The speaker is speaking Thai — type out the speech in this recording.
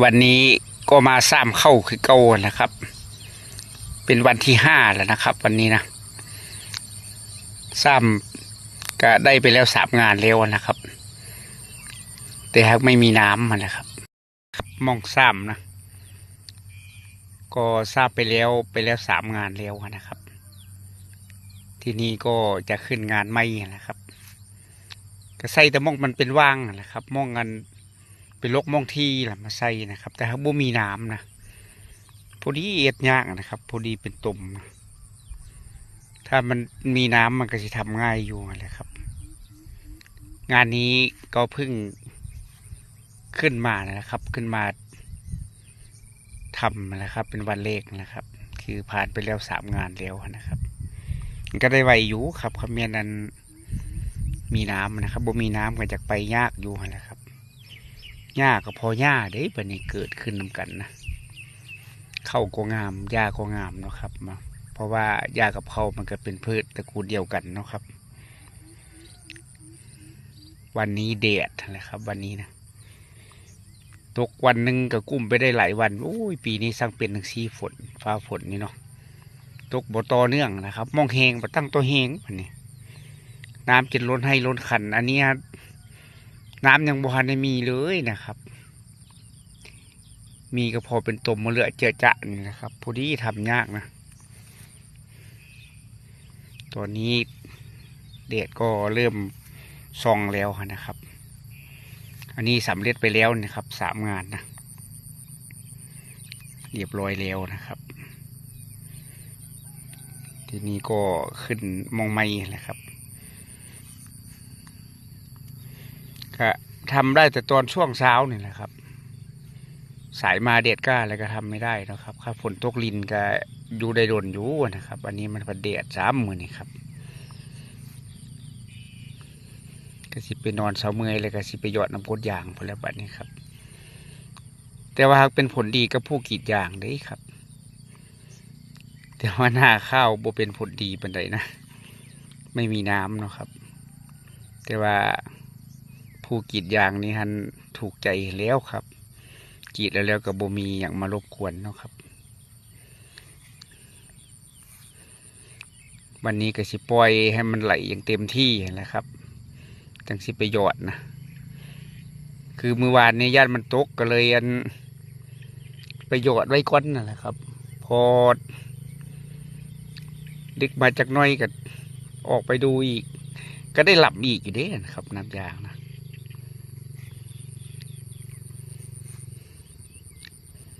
วันนี้ก็มาซ้ำเข้าคือเก่านะครับ เป็นวันที่ห้าแล้วนะครับ วันนี้นะซ้ำก็ได้ไปแล้วสามงานแล้วนะครับ แต่หากไม่มีน้ำมันะครับมองซ้ำนะก็ทราบไปแล้วไปแล้วสามงานแล้วนะครับ ที่นี่ก็จะขึ้นงานไม่นะครับ ก็ใส่แต่มองมันเป็นว่างนะครับ มองกัน เป็นโรคมองที่แหละมาใส่นะครับ แต่ถ้าบ่มีน้ำนะพอดีเอ็ดยากนะครับพอดีเป็นตุ่มถ้ามันมีน้ำมันก็จะทำง่ายอยู่นั่นแหละครับ งานนี้ก็เพิ่งขึ้นมานะครับ ขึ้นมาทำนะครับ เป็นวันเลขนะครับ คือผ่านไปแล้วสามงานแล้วนะครับ ก็ได้ไวอยู่ครับคำเมียนั้นมีน้ำนะครับบ่มีน้ำก็จะไปยากอยู่นะครับ หญ้าก็พอหญ้าเด้บัดนี้เกิดขึ้นนำกันนะเข้าก็งามหญ้าก็งามเนาะครับมาเพราะว่าหญ้ากับเขามันก็เป็นพืชตระกูลเดียวกันเนาะครับ วันนี้แดดนะครับ วันนี้นะตกวันหนึ่งก็กุ้มไปได้หลายวันโอ้ยปีนี้สร้างเป็นหนึ่งซีฝน ฟ้าฝนนี่เนาะตกบ่ต่อเนื่องนะครับ มองเฮงบ่ตั้งตัวเฮงวันนี้น้ำจะล้นให้ล้นขัน อันนี้ น้ำยังบ่ทันได้มีเลยนะครับ มีก็พอเป็นตมมาเลือเจอจะนี่นะครับพอดีทำยากนะตอนนี้เดดก็เริ่มซองแล้วนะครับ อันนี้สำเร็จไปแล้วนะครับสามงานนะ เรียบร้อยแล้วนะครับ ทีนี้ก็ขึ้นมองไม่นะครับ ก็ทำได้แต่ตอนช่วงเช้านี่แหละครับ สายมาเด็ดก้าอะไรก็ทำไม่ได้นะครับถ้าฝนตกลินก็อยู่ได้โดนอยู่นะครับ อันนี้มันประเดดซ้ำมือนี่ครับ ก็สิไปนอนเสาเมื่อยเลยก็สิไปหยอดน้ำกดยางพอแล้วบัดนี้ครับ แต่ว่าหากเป็นผลดีกับผู้กีดยางเด้ครับ แต่ว่าหน้าข้าวบ่เป็นผลดีเป็นไรนะ ไม่มีน้ำเนาะครับ แต่ว่า ผู้กีดยางนี่ฮันถูกใจแล้วครับกีดแล้วแล้วก็บ่มีอย่างมารบกวนเนาะครับ วันนี้ก็สิปล่อยให้มันไหลอย่างเต็มที่แหละครับจังสิไปหยอดนะคือมือวานนี้ญาติมันตกก็เลยอันไปหยอดไว้ก้อนนั่นแหละครับ พอดึกมาจากน้อยก็ออกไปดูอีก ก็ได้หลับอีกอยู่เด้นะครับน้ำยางนะ